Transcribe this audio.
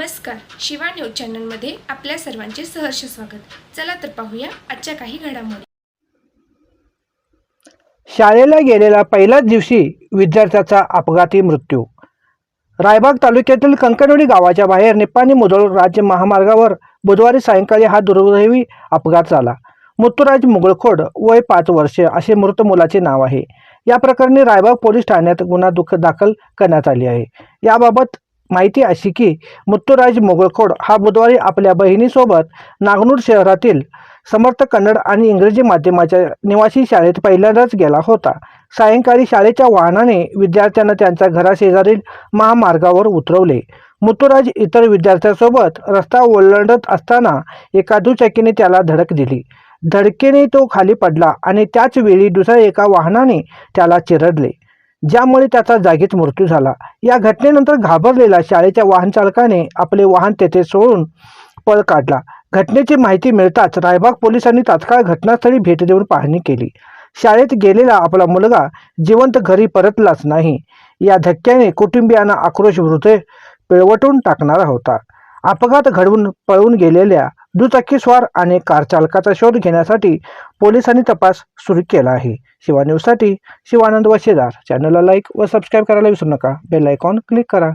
Shiva news चॅनलमध्ये आपल्या सर्वांचे सहर्ष स्वागत. चला तर पाहूया आजच्या काही घडामोडी. शाळेला गेलेल्या पहिल्याच दिवशी विद्यार्थ्याचा अपघाती मृत्यू. रायबाग तालुक्यातील कंकणवाडी गावाच्या बाहेर निप्पाणी मुधोळ राज्य महामार्गावर बुधवारी सायंकाळी हा दुर्दैवी अपघात झाला. मुत्तुराज मुगळखोड वय पाच वर्षे असे मृत मुलाचे नाव आहे. या प्रकरणी रायबाग पोलीस ठाण्यात गुन्हा दुःख दाखल करण्यात आली आहे. याबाबत माहिती अशी की मुत्तुराज मोगळखोड हा बुधवारी आपल्या बहिणीसोबत नागनूर शहरातील समर्थ कन्नड आणि इंग्रजी माध्यमाच्या निवासी शाळेत पहिल्यांदाच गेला होता. सायंकाळी शाळेच्या वाहनाने विद्यार्थ्यांना त्यांच्या घराशेजारील महामार्गावर उतरवले. मुत्तुराज इतर विद्यार्थ्यांसोबत रस्ता ओलांडत असताना एका दुचाकीने त्याला धडक दिली. धडकेने तो खाली पडला आणि त्याच वेळी दुसऱ्या एका वाहनाने त्याला चिरडले. ज्यामुळे त्याचा जागीच मृत्यू झाला. या घटनेनंतर घाबरलेल्या शाळेच्या वाहन चालकाने आपले वाहन तेथे सोडून पळ काढला. घटनेची माहिती मिळताच रायबाग पोलिसांनी तात्काळ घटनास्थळी भेट देऊन पाहणी केली. शाळेत गेलेला आपला मुलगा जिवंत घरी परतलाच नाही. या धक्क्याने कुटुंबियांना आक्रोश हृदय पिळवटून टाकणारा होता. अपघात घडवून पळून गेलेल्या दुचाकीस्वार आणि कार चालकाचा शोध घेण्यासाठी पोलिसांनी तपास सुरू केला आहे. शिवा न्यूजसाठी शिवानंद वशेदार. चॅनलला लाईक व सबस्क्राईब करायला विसरू नका. बेल आयकॉन क्लिक करा.